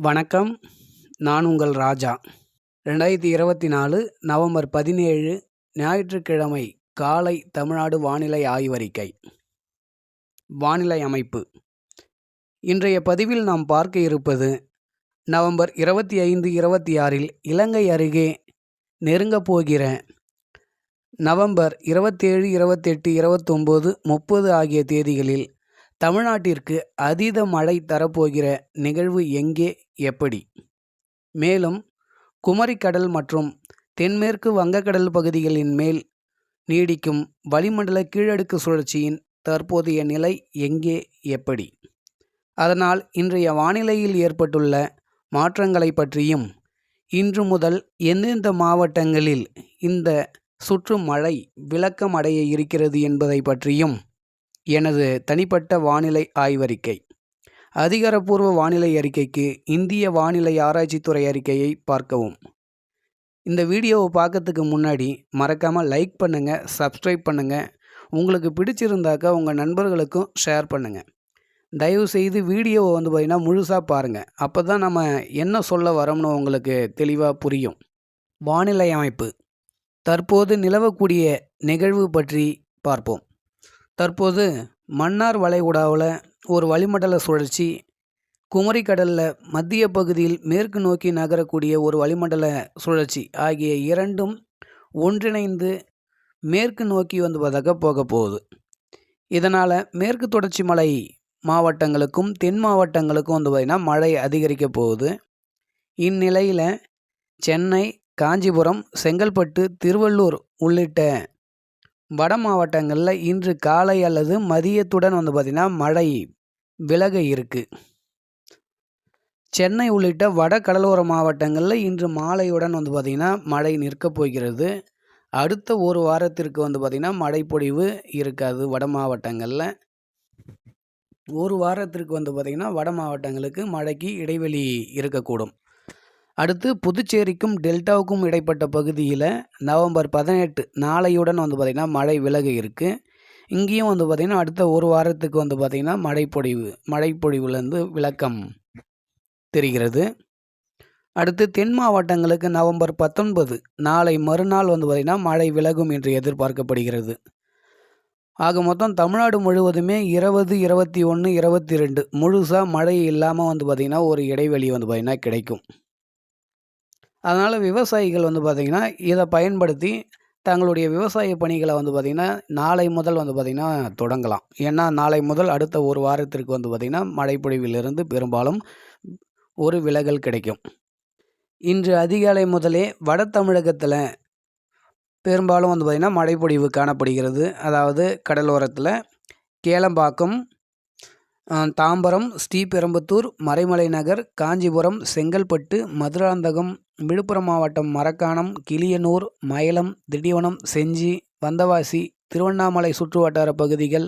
வணக்கம். நான் உங்கள் ராஜா. ரெண்டாயிரத்தி இருபத்தி நாலு நவம்பர் பதினேழு ஞாயிற்றுக்கிழமை காலை தமிழ்நாடு வானிலை ஆய்வறிக்கை. வானிலை அமைப்பு. இன்றைய பதிவில் நாம் பார்க்க இருப்பது நவம்பர் இருபத்தி ஐந்து இருபத்தி ஆறில் இலங்கை அருகே நெருங்கப் போகிற நவம்பர் இருபத்தேழு இருபத்தெட்டு இருபத்தொம்போது முப்பது ஆகிய தேதிகளில் தமிழ்நாட்டிற்கு அதீத மழை தரப்போகிற நிகழ்வு எங்கே எப்படி? மேலும் குமரிக்கடல் மற்றும் தென்மேற்கு வங்கக்கடல் பகுதிகளின் மேல் நீடிக்கும் வளிமண்டல கீழடுக்கு சுழற்சியின் தற்போதைய நிலை எங்கே எப்படி? அதனால் இன்றைய வானிலையில் ஏற்பட்டுள்ள மாற்றங்களை பற்றியும் இன்று முதல் எந்தெந்த மாவட்டங்களில் இந்த சுற்று மழை விளக்கம் அடைய இருக்கிறது என்பதை பற்றியும் எனது தனிப்பட்ட வானிலை ஆய்வறிக்கை. அதிகாரப்பூர்வ வானிலை அறிக்கைக்கு இந்திய வானிலை ஆராய்ச்சித்துறை அறிக்கையை பார்க்கவும். இந்த வீடியோவை பார்க்கறதுக்கு முன்னாடி மறக்காமல் லைக் பண்ணுங்கள் சப்ஸ்கிரைப் பண்ணுங்கள் உங்களுக்கு பிடிச்சிருந்தாக்கா உங்கள் நண்பர்களுக்கும் ஷேர் பண்ணுங்கள் தயவு செய்து வீடியோவை வந்து பார்த்திங்கன்னா முழுசாக பாருங்கள் அப்போ தான் நம்ம என்ன சொல்ல வரோம்னு உங்களுக்கு தெளிவாக புரியும். வானிலை அமைப்பு. தற்போது நிலவக்கூடிய நிகழ்வு பற்றி பார்ப்போம். தற்போது மன்னார் வளைகுடாவில் ஒரு வளிமண்டல சுழற்சி. குமரி கடலில் மத்திய பகுதியில் மேற்கு நோக்கி நகரக்கூடிய ஒரு வளிமண்டல சுழற்சி ஆகிய இரண்டும் ஒன்றிணைந்து மேற்கு நோக்கி வந்து பார்த்தக்க போக போகுது. இதனால் மேற்கு தொடர்ச்சி மலை மாவட்டங்களுக்கும் தென் மாவட்டங்களுக்கும் வந்து பார்த்திங்கன்னா மழை அதிகரிக்க போகுது. இந்நிலையில் சென்னை காஞ்சிபுரம் செங்கல்பட்டு திருவள்ளூர் உள்ளிட்ட வட மாவட்டங்களில் இன்று காலை அல்லது மதியத்துடன் வந்து பார்த்திங்கன்னா மழை விலக இருக்குது சென்னை உள்ளிட்ட வட கடலோர மாவட்டங்களில் இன்று மாலையுடன் வந்து பார்த்திங்கன்னா மழை நிற்கப் போகிறது. அடுத்த ஒரு வாரத்திற்கு வந்து பார்த்திங்கன்னா மழைப்பொழிவு இருக்காது வட மாவட்டங்களில். ஒரு வாரத்திற்கு வந்து பார்த்திங்கன்னா வட மாவட்டங்களுக்கு மழைக்கு இடைவெளி இருக்கக்கூடும். அடுத்து புதுச்சேரிக்கும் டெல்டாவுக்கும் இடைப்பட்ட பகுதியில் நவம்பர் பதினெட்டு நாளையுடன் வந்து பார்த்திங்கன்னா மழை விலக இருக்குது இங்கேயும் வந்து பார்த்திங்கன்னா அடுத்த ஒரு வாரத்துக்கு வந்து பார்த்திங்கன்னா மழைப்பொழிவு மழைப்பொழிவுலேருந்து விளக்கம் தெரிகிறது. அடுத்து தென் மாவட்டங்களுக்கு நவம்பர் பத்தொன்பது நாளை மறுநாள் வந்து பார்த்திங்கன்னா மழை விலகும் என்று எதிர்பார்க்கப்படுகிறது. ஆக மொத்தம் தமிழ்நாடு முழுவதுமே இருபது இருபத்தி ஒன்று இருபத்தி ரெண்டு முழுசாக மழை இல்லாமல் வந்து பார்த்திங்கன்னா ஒரு இடைவெளி வந்து பார்த்திங்கன்னா கிடைக்கும். அதனால் விவசாயிகள் வந்து பார்த்திங்கன்னா இதை பயன்படுத்தி தங்களுடைய விவசாய பணிகளை வந்து பார்த்திங்கன்னா நாளை முதல் வந்து பார்த்திங்கன்னா தொடங்கலாம். ஏன்னா நாளை முதல் அடுத்த ஒரு வாரத்திற்கு வந்து பார்த்திங்கன்னா மழைப்பொழிவிலிருந்து பெரும்பாலும் ஒரு விலகல் கிடைக்கும். இன்று அதிகாலை முதலே வட தமிழகத்தில் பெரும்பாலும் வந்து பார்த்திங்கன்னா மழைப்பொழிவு காணப்படுகிறது. அதாவது கடலோரத்தில் கேளம்பாக்கம் தாம்பரம் ஸ்ரீபெரும்புத்தூர் மறைமலை நகர் காஞ்சிபுரம் செங்கல்பட்டு மதுராந்தகம் விழுப்புரம் மாவட்டம் மரக்காணம் கிளியனூர் மயிலம் திண்டிவனம் செஞ்சி வந்தவாசி திருவண்ணாமலை சுற்றுவட்டார பகுதிகள்.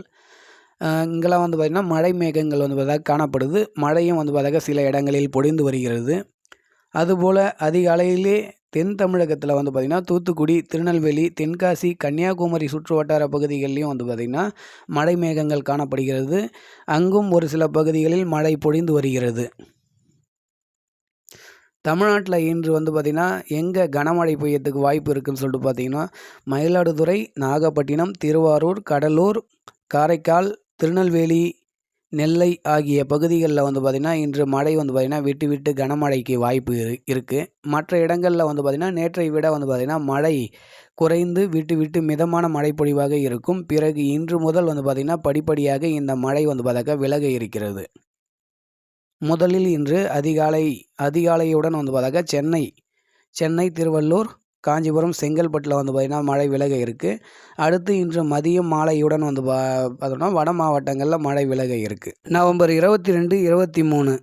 இங்கெல்லாம் வந்து பார்த்திங்கன்னா மழை மேகங்கள் வந்து பார்த்தா காணப்படுது. மழையும் வந்து பார்த்தாக்க சில இடங்களில் பொழிந்து வருகிறது. அதுபோல் அதிகாலையிலே தென் தமிழகத்தில் வந்து பார்த்திங்கன்னா தூத்துக்குடி திருநெல்வேலி தென்காசி கன்னியாகுமரி சுற்று வட்டார பகுதிகள்லேயும் வந்து பார்த்திங்கன்னா மழை மேகங்கள் காணப்படுகிறது. அங்கும் ஒரு சில பகுதிகளில் மழை பொழிந்து வருகிறது. தமிழ்நாட்டில் இன்று வந்து பார்த்திங்கன்னா எங்கே கனமழை பெய்யறதுக்கு வாய்ப்பு இருக்குதுன்னு சொல்லிட்டு பார்த்திங்கன்னா மயிலாடுதுறை நாகப்பட்டினம் திருவாரூர் கடலூர் காரைக்கால் திருநெல்வேலி நெல்லை ஆகிய பகுதிகளில் வந்து பார்த்திங்கன்னா இன்று மழை வந்து பார்த்திங்கன்னா விட்டு விட்டு கனமழைக்கு வாய்ப்பு இரு இருக்குது மற்ற இடங்களில் வந்து பார்த்திங்கன்னா நேற்றை விட வந்து பார்த்திங்கன்னா மழை குறைந்து விட்டு விட்டு மிதமான மழை பொழிவாக இருக்கும். பிறகு இன்று முதல் வந்து பார்த்திங்கன்னா படிப்படியாக இந்த மழை வந்து பார்த்தாக்கா விலக இருக்கிறது. முதலில் இன்று அதிகாலை அதிகாலையுடன் வந்து பார்த்தாக்கா சென்னை சென்னை திருவள்ளூர் காஞ்சிபுரம் செங்கல்பட்டில் வந்து பார்த்திங்கன்னா மழை விலக இருக்குது அடுத்து இன்று மதியம் மாலையுடன் வந்து பா பார்த்தோம்னா வட மாவட்டங்களில் மழை விலக இருக்குது நவம்பர் இருபத்தி ரெண்டு இருபத்தி மூணு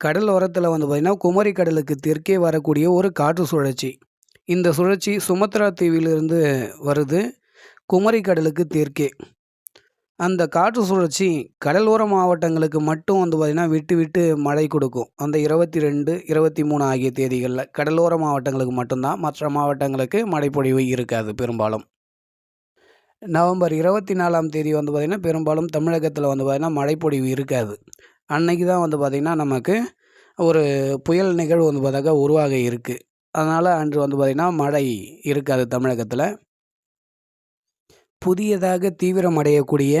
கடல் ஓரத்தில் வந்து பார்த்திங்கன்னா குமரி கடலுக்கு தெற்கே வரக்கூடிய ஒரு காற்று சுழற்சி. இந்த சுழற்சி சுமத்ரா தீவிலிருந்து வருது. குமரி கடலுக்கு தெற்கே. அந்த காற்று சுழற்சி கடலோர மாவட்டங்களுக்கு மட்டும் வந்து பார்த்திங்கன்னா விட்டு விட்டு மழை கொடுக்கும். அந்த இருபத்தி ரெண்டு இருபத்தி மூணு ஆகிய தேதிகளில் கடலோர மாவட்டங்களுக்கு மட்டும்தான் மற்ற மாவட்டங்களுக்கு மழைப்பொழிவு இருக்காது பெரும்பாலும். நவம்பர் இருபத்தி நாலாம் தேதி வந்து பார்த்திங்கன்னா பெரும்பாலும் தமிழகத்தில் வந்து பார்த்திங்கன்னா மழைப்பொழிவு இருக்காது. அன்னைக்கு தான் வந்து பார்த்திங்கன்னா நமக்கு ஒரு புயல் நிகழ்வு வந்து பார்த்தாக்கா உருவாக இருக்குது அதனால் அன்று வந்து பார்த்திங்கன்னா மழை இருக்காது தமிழகத்தில். புதியதாக தீவிரமடையக்கூடிய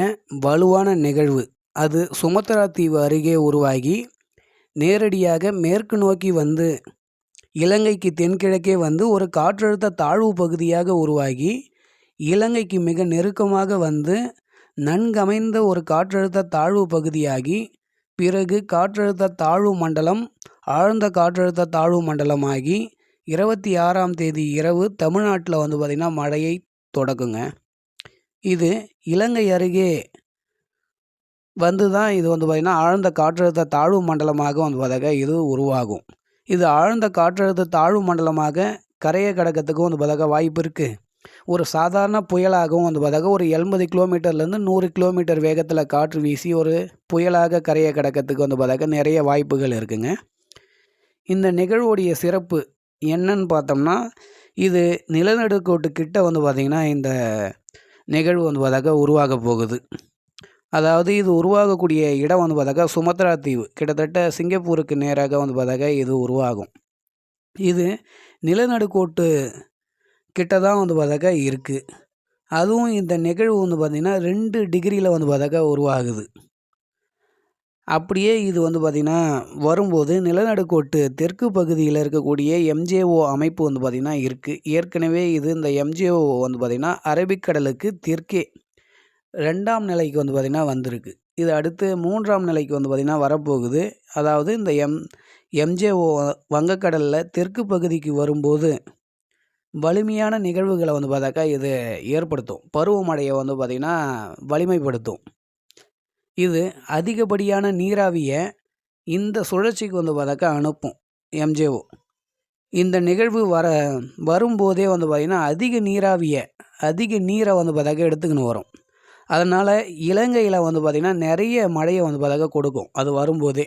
வலுவான நிகழ்வு. அது சுமத்ரா தீவு அருகே உருவாகி நேரடியாக மேற்கு நோக்கி வந்து இலங்கைக்கு தென்கிழக்கே வந்து ஒரு காற்றழுத்த தாழ்வு பகுதியாக உருவாகி இலங்கைக்கு மிக நெருக்கமாக வந்து நன்கமைந்த ஒரு காற்றழுத்த தாழ்வு பகுதியாகி பிறகு காற்றழுத்த தாழ்வு மண்டலம் ஆழ்ந்த காற்றழுத்த தாழ்வு மண்டலமாகி இருபத்தி ஆறாம் தேதி இரவு தமிழ்நாட்டில் வந்து பார்த்திங்கன்னா மழையை தொடக்குங்க. இது இலங்கை அருகே வந்து தான் இது வந்து பார்த்திங்கன்னா ஆழ்ந்த காற்றழுத்த தாழ்வு மண்டலமாக வந்து பார்த்தாக்க இது உருவாகும். இது ஆழ்ந்த காற்றழுத்த தாழ்வு மண்டலமாக கரையை கடக்கிறதுக்கும் வந்து பார்த்தாக்க வாய்ப்பு இருக்குது ஒரு சாதாரண புயலாகவும் வந்து பார்த்தாக்க ஒரு எண்பது கிலோமீட்டர்லேருந்து நூறு கிலோமீட்டர் வேகத்தில் காற்று வீசி ஒரு புயலாக கரையை கடக்கிறதுக்கு வந்து பார்த்தாக்க நிறைய வாய்ப்புகள் இருக்குங்க. இந்த நிகழ்வுடைய சிறப்பு என்னன்னு பார்த்தோம்னா இது நிலநடுக்கோட்டு கிட்ட வந்து பார்த்திங்கன்னா இந்த நிகழ்வு வந்து பார்த்தாக்கா உருவாக போகுது. அதாவது இது உருவாகக்கூடிய இடம் வந்து பார்த்தாக்கா சுமத்ரா தீவு. கிட்டத்தட்ட சிங்கப்பூருக்கு நேராக வந்து பார்த்தாக்கா இது உருவாகும். இது நிலநடுக்கோட்டு கிட்ட தான் வந்து பார்த்தாக்கா இருக்குது அதுவும் இந்த நிகழ்வு வந்து பார்த்திங்கன்னா ரெண்டு டிகிரியில் வந்து பார்த்தாக்கா உருவாகுது. அப்படியே இது வந்து பார்த்திங்கன்னா வரும்போது நிலநடுக்கோட்டு தெற்கு பகுதியில் இருக்கக்கூடிய எம்ஜேஓ அமைப்பு வந்து பார்த்திங்கன்னா இருக்குது ஏற்கனவே இது இந்த எம்ஜேஓ வந்து பார்த்திங்கன்னா அரபிக்கடலுக்கு தெற்கே ரெண்டாம் நிலைக்கு வந்து பார்த்திங்கன்னா வந்திருக்கு. இது அடுத்து மூன்றாம் நிலைக்கு வந்து பார்த்திங்கன்னா வரப்போகுது. அதாவது இந்த எம் எம்ஜேஓ வங்கக்கடலில் தெற்கு பகுதிக்கு வரும்போது வலிமையான நிகழ்வுகளை வந்து பார்த்தாக்கா இது ஏற்படுத்தும். பருவமழையை வந்து பார்த்திங்கன்னா வலிமைப்படுத்தும். இது அதிகப்படியான நீராவியை இந்த சுழற்சிக்கு வந்து பார்த்தாக்கா அனுப்பும் எம்ஜேஓ இந்த நிகழ்வு வர வரும்போதே வந்து பார்த்திங்கன்னா அதிக நீராவியை அதிக நீரை வந்து பார்த்தாக்கா எடுத்துக்கின்னு வரும். அதனால் இலங்கையில் வந்து பார்த்திங்கன்னா நிறைய மழையை வந்து பார்த்தாக்கா கொடுக்கும் அது வரும்போதே.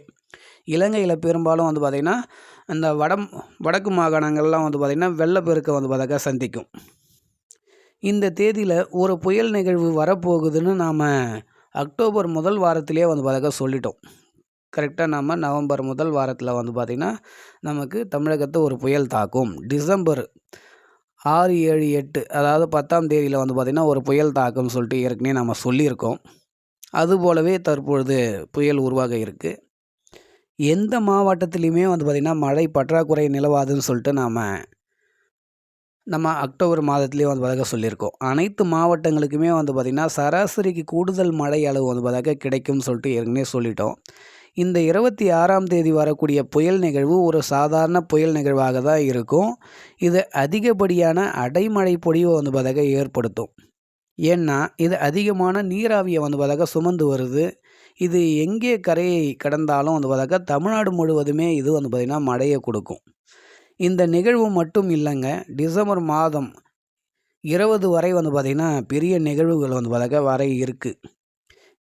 இலங்கையில் பெரும்பாலும் வந்து பார்த்திங்கன்னா இந்த வடம் வடக்கு மாகாணங்கள்லாம் வந்து பார்த்திங்கன்னா வெள்ளப்பெருக்கை வந்து பார்த்தாக்கா சந்திக்கும். இந்த தேதியில் ஒரு புயல் நிகழ்வு வரப்போகுதுன்னு நாம் அக்டோபர் முதல் வாரத்திலே வந்து பார்த்தாக்கா சொல்லிட்டோம். கரெக்டாக நம்ம நவம்பர் முதல் வாரத்தில் வந்து பார்த்திங்கன்னா நமக்கு தமிழகத்தை ஒரு புயல் தாக்கும். டிசம்பர் ஆறு ஏழு எட்டு அதாவது பத்தாம் தேதியில் வந்து பார்த்திங்கன்னா ஒரு புயல் தாக்கும்னு சொல்லிட்டு ஏற்கனவே நம்ம சொல்லியிருக்கோம். அதுபோலவே தற்பொழுது புயல் உருவாக இருக்குது எந்த மாவட்டத்துலேயுமே வந்து பார்த்திங்கன்னா மழை பற்றாக்குறை நிலவாதுன்னு சொல்லிட்டு நாம் நம்ம அக்டோபர் மாதத்துலேயே வந்து பார்த்தாக்க சொல்லியிருக்கோம். அனைத்து மாவட்டங்களுக்குமே வந்து பார்த்திங்கன்னா சராசரிக்கு கூடுதல் மழை அளவு வந்து பார்த்தாக்க கிடைக்கும்னு சொல்லிட்டு ஏற்கனவே சொல்லிட்டோம். இந்த இருபத்தி ஆறாம் தேதி வரக்கூடிய புயல் நிகழ்வு ஒரு சாதாரண புயல் நிகழ்வாக தான் இருக்கும். இது அதிகப்படியான அடைமழை பொழிவை வந்து பார்த்தாக்க ஏற்படுத்தும். ஏன்னா இது அதிகமான நீராவியை வந்து பார்த்தாக்க சுமந்து வருது. இது எங்கே கரையை கடந்தாலும் வந்து பார்த்தாக்கா தமிழ்நாடு முழுவதுமே இது வந்து பார்த்திங்கன்னா மழையை கொடுக்கும். இந்த நிகழ்வு மட்டும் இல்லைங்க. டிசம்பர் மாதம் இருபது வரை வந்து பார்த்திங்கன்னா பெரிய நிகழ்வுகள் வந்து பார்த்தாக்க வரை இருக்குது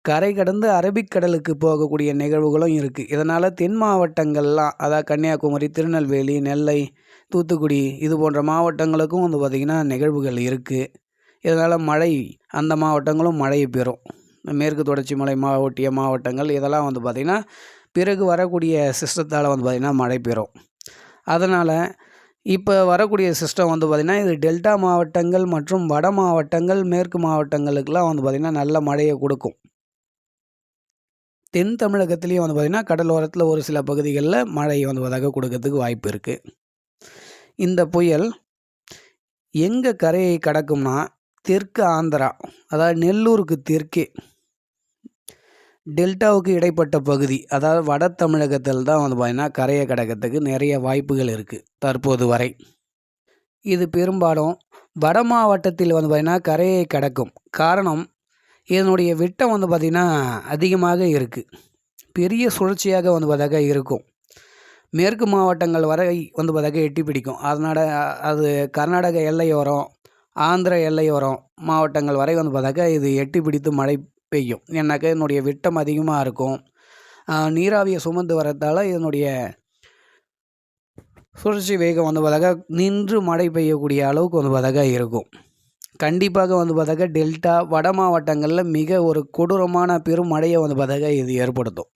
கரை கடந்து அரபிக்கடலுக்கு போகக்கூடிய நிகழ்வுகளும் இருக்குது இதனால் தென் மாவட்டங்கள்லாம் அதாவது கன்னியாகுமரி திருநெல்வேலி நெல்லை தூத்துக்குடி இது போன்ற மாவட்டங்களுக்கும் வந்து பார்த்திங்கன்னா நிகழ்வுகள் இருக்குது இதனால் மழை அந்த மாவட்டங்களும் மழை பெறும். மேற்கு தொடர்ச்சி மலை மாவட்டிய மாவட்டங்கள் இதெல்லாம் வந்து பார்த்திங்கன்னா பிறகு வரக்கூடிய சிஸ்டத்தால் வந்து பார்த்திங்கன்னா மழை பெறும். அதனால் இப்போ வரக்கூடிய சிஸ்டம் வந்து பார்த்திங்கன்னா இது டெல்டா மாவட்டங்கள் மற்றும் வட மாவட்டங்கள் மேற்கு மாவட்டங்களுக்கெல்லாம் வந்து பார்த்திங்கன்னா நல்ல மழையை கொடுக்கும். தென் தமிழகத்துலேயும் வந்து பார்த்திங்கன்னா கடலோரத்தில் ஒரு சில பகுதிகளில் மழை வந்து பார்த்தாக்க கொடுக்கறதுக்கு வாய்ப்பு இருக்குது இந்த புயல் எங்கே கரையை கடக்கும்னா தெற்கு ஆந்திரா அதாவது நெல்லூருக்கு தெற்கே டெல்டாவுக்கு இடைப்பட்ட பகுதி அதாவது வட தமிழகத்தில் தான் வந்து பார்த்திங்கன்னா கரையை கடக்கிறதுக்கு நிறைய வாய்ப்புகள் இருக்குது தற்போது வரை. இது பெரும்பாலும் வட மாவட்டத்தில் வந்து பார்த்திங்கன்னா கரையை கடக்கும் காரணம் இதனுடைய விட்டம் வந்து பார்த்திங்கன்னா அதிகமாக இருக்குது பெரிய சுழற்சியாக வந்து பார்த்தாக்க இருக்கும். மேற்கு மாவட்டங்கள் வரை வந்து பார்த்தாக்க எட்டி பிடிக்கும். அதனால் அது கர்நாடக எல்லையோரம் ஆந்திர எல்லையோரம் மாவட்டங்கள் வரை வந்து பார்த்தாக்கா இது எட்டி பிடித்து மழை பெய்யும். ஏன்னாக்கா இதனுடைய விட்டம் அதிகமாக இருக்கும். நீராவியை சுமந்து வரதால் இதனுடைய சுழற்சி வேகம் வந்து பார்த்தாக்கா நின்று மழை பெய்யக்கூடிய அளவுக்கு வந்து பார்த்தாக்கா இருக்கும். கண்டிப்பாக வந்து பார்த்தாக்கா டெல்டா வட மாவட்டங்களில் மிக ஒரு கொடூரமான பெரும் மழையை வந்து பார்த்தாக்கா இது ஏற்படுத்தும்.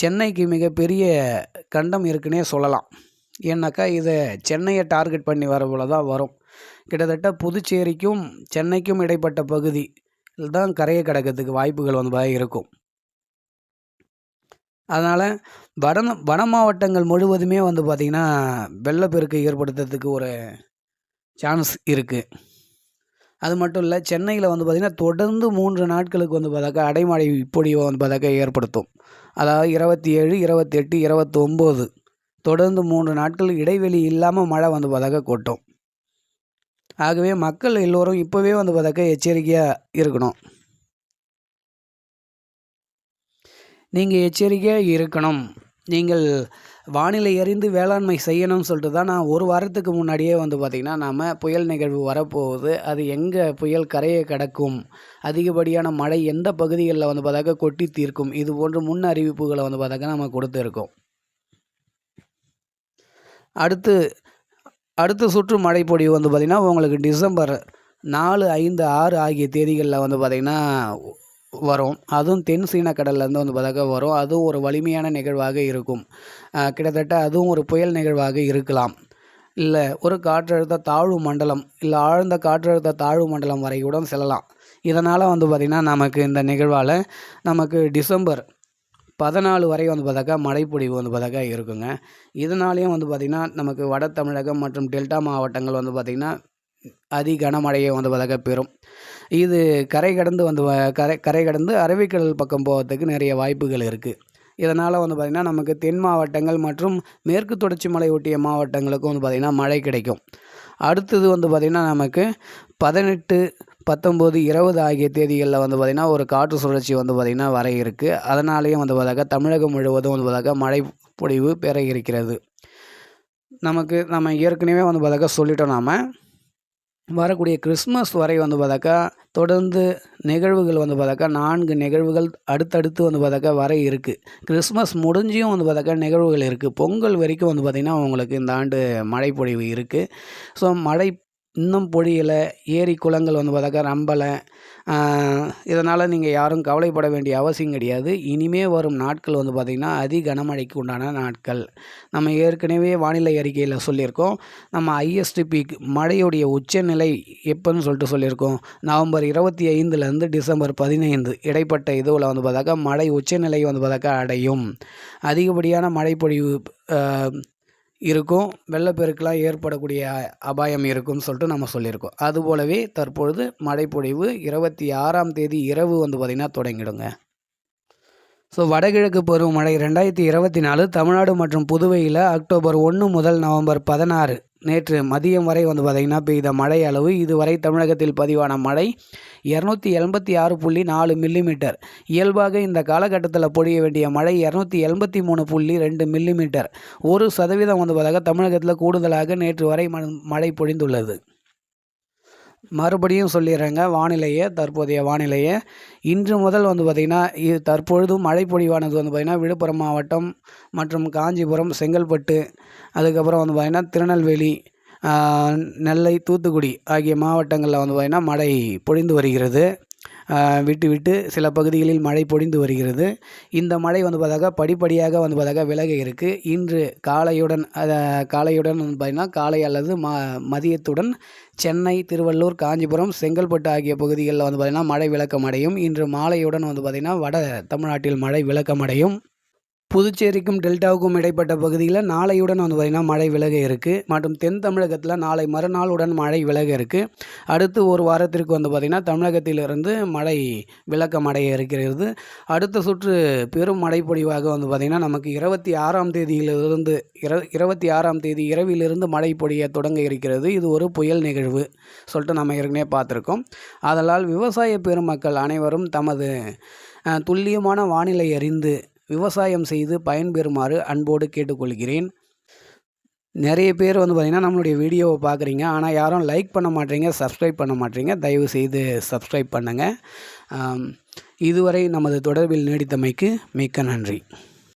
சென்னைக்கு மிகப்பெரிய கண்டம் இருக்குன்னே சொல்லலாம். ஏன்னாக்கா இதை சென்னையை டார்கெட் பண்ணி வர போல தான் வரும். கிட்டத்தட்ட புதுச்சேரிக்கும் சென்னைக்கும் இடைப்பட்ட பகுதி. தான் கரையை கடக்கிறதுக்கு வாய்ப்புகள் வந்து இருக்கும். அதனால் வட வட மாவட்டங்கள் முழுவதுமே வந்து பார்த்திங்கன்னா வெள்ளப்பெருக்கு ஏற்படுத்துறதுக்கு ஒரு சான்ஸ் இருக்குது அது மட்டும் இல்லை சென்னையில் வந்து பார்த்திங்கன்னா தொடர்ந்து மூன்று நாட்களுக்கு வந்து பார்த்தாக்கா அடைமழை பொழிவை வந்து பார்த்தாக்கா ஏற்படுத்தும். அதாவது இருபத்தி ஏழு இருபத்தெட்டு இருபத்தொம்போது தொடர்ந்து மூன்று நாட்கள் இடைவெளி இல்லாமல் மழை வந்து பார்த்தாக்கா கொட்டும். ஆகவே மக்கள் எல்லோரும் இப்போவே வந்து பார்த்தாக்கா எச்சரிக்கையாக இருக்கணும். நீங்கள் எச்சரிக்கையாக இருக்கணும். நீங்கள் வானிலை அறிந்து வேளாண்மை செய்யணும்னு சொல்லிட்டு தான் நான் ஒரு வாரத்துக்கு முன்னாடியே வந்து பார்த்திங்கன்னா நாம் புயல் நிகழ்வு வரப்போகுது. அது எங்கே புயல் கரையை கடக்கும்? அதிகப்படியான மழை எந்த பகுதிகளில் வந்து பார்த்தாக்கா கொட்டி தீர்க்கும்? இது போன்ற முன் அறிவிப்புகளை வந்து பார்த்தாக்கா நம்ம கொடுத்துருக்கோம். அடுத்து அடுத்த சுற்று மழை வந்து பார்த்திங்கன்னா உங்களுக்கு டிசம்பர் நாலு ஐந்து ஆறு ஆகிய தேதிகளில் வந்து பார்த்திங்கன்னா வரும். அதுவும் தென் சீன கடல்லேருந்து வந்து பார்த்தாக்கா வரும். அதுவும் ஒரு வலிமையான நிகழ்வாக இருக்கும். கிட்டத்தட்ட அதுவும் ஒரு புயல் நிகழ்வாக இருக்கலாம். இல்லை ஒரு காற்றழுத்த தாழ்வு மண்டலம் இல்லை ஆழ்ந்த காற்றழுத்த தாழ்வு மண்டலம் வரை கூட செல்லலாம். இதனால் வந்து பார்த்திங்கன்னா நமக்கு இந்த நிகழ்வால் நமக்கு டிசம்பர் பதினாலு வரை வந்து பார்த்தாக்கா மழைப்பொழிவு வந்து பார்த்தாக்கா இருக்குங்க. இதனாலேயும் வந்து பார்த்திங்கன்னா நமக்கு வட தமிழகம் மற்றும் டெல்டா மாவட்டங்கள் வந்து பார்த்திங்கன்னா அதி கனமழையை வந்து பார்த்தாக்கா பெறும். இது கரை கடந்து வந்து கரை கரை கடந்து அரபிக்கடல் பக்கம் போகிறதுக்கு நிறைய வாய்ப்புகள் இருக்குது இதனால் வந்து பார்த்திங்கன்னா நமக்கு தென் மாவட்டங்கள் மற்றும் மேற்கு தொடர்ச்சி மலை ஒட்டிய மாவட்டங்களுக்கும் வந்து பார்த்திங்கன்னா மழை கிடைக்கும். அடுத்தது வந்து பார்த்திங்கன்னா நமக்கு பதினெட்டு பத்தொம்போது இருபது ஆகிய தேதிகளில் வந்து பார்த்திங்கன்னா ஒரு காற்று சுழற்சி வந்து பார்த்திங்கன்னா வர இருக்குது அதனாலேயும் வந்து பார்த்தாக்கா தமிழகம் முழுவதும் வந்து பார்த்தாக்கா மழை பொழிவு பெற இருக்கிறது. நமக்கு நம்ம ஏற்கனவே வந்து பார்த்தாக்கா சொல்லிட்டோம் நாம். வரக்கூடிய கிறிஸ்மஸ் வரை வந்து பார்த்தாக்கா தொடர்ந்து நிகழ்வுகள் வந்து பார்த்தாக்கா நான்கு நிகழ்வுகள் அடுத்தடுத்து வந்து பார்த்தாக்கா வர இருக்குது கிறிஸ்மஸ் முடிஞ்சியும் வந்து பார்த்தாக்கா நிகழ்வுகள் இருக்குது பொங்கல் வரைக்கும் வந்து பார்த்திங்கன்னா உங்களுக்கு இந்த ஆண்டு மழை பொழிவு இருக்குது ஸோ மழை இன்னும் பொழியலை ஏரி குளங்கள் வந்து பார்த்தாக்கா ரம்பலை இதனால் நீங்கள் யாரும் கவலைப்பட வேண்டிய அவசியம் கிடையாது. இனிமே வரும் நாட்கள் வந்து பார்த்திங்கன்னா அதி கனமழைக்கு உண்டான நாட்கள். நம்ம ஏற்கனவே வானிலை அறிக்கையில் சொல்லியிருக்கோம். நம்ம ஐஎஸ்டி பீக் மழையுடைய உச்சநிலை எப்போன்னு சொல்லிட்டு சொல்லியிருக்கோம். நவம்பர் இருபத்தி ஐந்துலேருந்து டிசம்பர் பதினைந்து இடைப்பட்ட இதுவில் வந்து பார்த்தாக்கா மழை உச்சநிலை வந்து பார்த்தாக்கா அடையும். அதிகப்படியான மழை பொழிவு இருக்கும். வெள்ளப்பெருக்கெலாம் ஏற்படக்கூடிய அபாயம் இருக்கும்னு சொல்லிட்டு நம்ம சொல்லியிருக்கோம். அதுபோலவே தற்பொழுது மழைப்பொழிவு இருபத்தி ஆறாம் தேதி இரவு வந்து பார்த்திங்கன்னா தொடங்கிடுங்க. ஸோ வடகிழக்கு பருவமழை ரெண்டாயிரத்தி இருபத்தி நாலு தமிழ்நாடு மற்றும் புதுவையில் அக்டோபர் ஒன்று முதல் நவம்பர் பதினாறு நேற்று மதியம் வரை வந்து பார்த்திங்கன்னா பெய்த மழை அளவு இதுவரை தமிழகத்தில் பதிவான மழை இரநூத்தி எண்பத்தி ஆறு புள்ளி நாலு மில்லிமீட்டர். இயல்பாக இந்த காலகட்டத்தில் பொழிய வேண்டிய மழை இரநூத்தி எண்பத்தி மூணு புள்ளி ரெண்டு மில்லிமீட்டர். ஒரு சதவீதம் வந்து பார்த்தாக்க தமிழகத்தில் கூடுதலாக நேற்று வரை மழை பொழிந்துள்ளது. மறுபடியும் சொல்லிடுறேங்க வானிலையை தற்போதைய வானிலையை. இன்று முதல் வந்து பார்த்திங்கன்னா இது தற்பொழுதும் மழை பொழிவானது வந்து பார்த்திங்கன்னா விழுப்புரம் மாவட்டம் மற்றும் காஞ்சிபுரம் செங்கல்பட்டு அதுக்கப்புறம் வந்து பார்த்திங்கன்னா திருநெல்வேலி நெல்லை தூத்துக்குடி ஆகிய மாவட்டங்களில் வந்து பார்த்திங்கன்னா மழை பொழிந்து வருகிறது. விட்டு விட்டு சில பகுதிகளில் மழை பொழிந்து வருகிறது. இந்த மழை வந்து பார்த்தாக்கா படிப்படியாக வந்து பார்த்தாக்கா விலக இருக்குது இன்று காலையுடன் காலையுடன் வந்து பார்த்திங்கன்னா காலை அல்லது ம மதியத்துடன் சென்னை திருவள்ளூர் காஞ்சிபுரம் செங்கல்பட்டு ஆகிய பகுதிகளில் வந்து பார்த்திங்கன்னா மழை விளக்கமடையும் இன்று மாலையுடன் வந்து பார்த்திங்கன்னா வட தமிழ்நாட்டில் மழை விளக்கமடையும் புதுச்சேரிக்கும் டெல்டாவுக்கும் இடைப்பட்ட பகுதியில் நாளையுடன் வந்து பார்த்திங்கன்னா மழை விலக இருக்குது மற்றும் தென் தமிழகத்தில் நாளை மறுநாளுடன் மழை விலக இருக்குது அடுத்து ஒரு வாரத்திற்கு வந்து பார்த்திங்கன்னா தமிழகத்திலிருந்து மழை விளக்கம் அடைய இருக்கிறது. அடுத்த சுற்று பெரும் மழை பொழிவாக வந்து பார்த்திங்கன்னா நமக்கு இருபத்தி ஆறாம் தேதியிலிருந்து இர இருபத்தி ஆறாம் தேதி இரவிலிருந்து மழை பொழிய தொடங்க இருக்கிறது. இது ஒரு புயல் நிகழ்வு சொல்லிட்டு நம்ம ஏற்கனவே பார்த்துருக்கோம். அதனால் விவசாய பெருமக்கள் அனைவரும் தமது துல்லியமான வானிலை அறிந்து விவசாயம் செய்து பயன்பெறுமாறு அன்போடு கேட்டுக்கொள்கிறேன். நிறைய பேர் வந்து பார்த்திங்கன்னா நம்மளுடைய வீடியோவை பார்க்குறீங்க ஆனால் யாரும் லைக் பண்ண மாட்டீங்க சப்ஸ்கிரைப் பண்ண மாட்டீங்க. தயவு செய்து சப்ஸ்கிரைப் பண்ணுங்கள் இதுவரை நமது தொடர்பில் நீடித்தமைக்கு மிக்க நன்றி.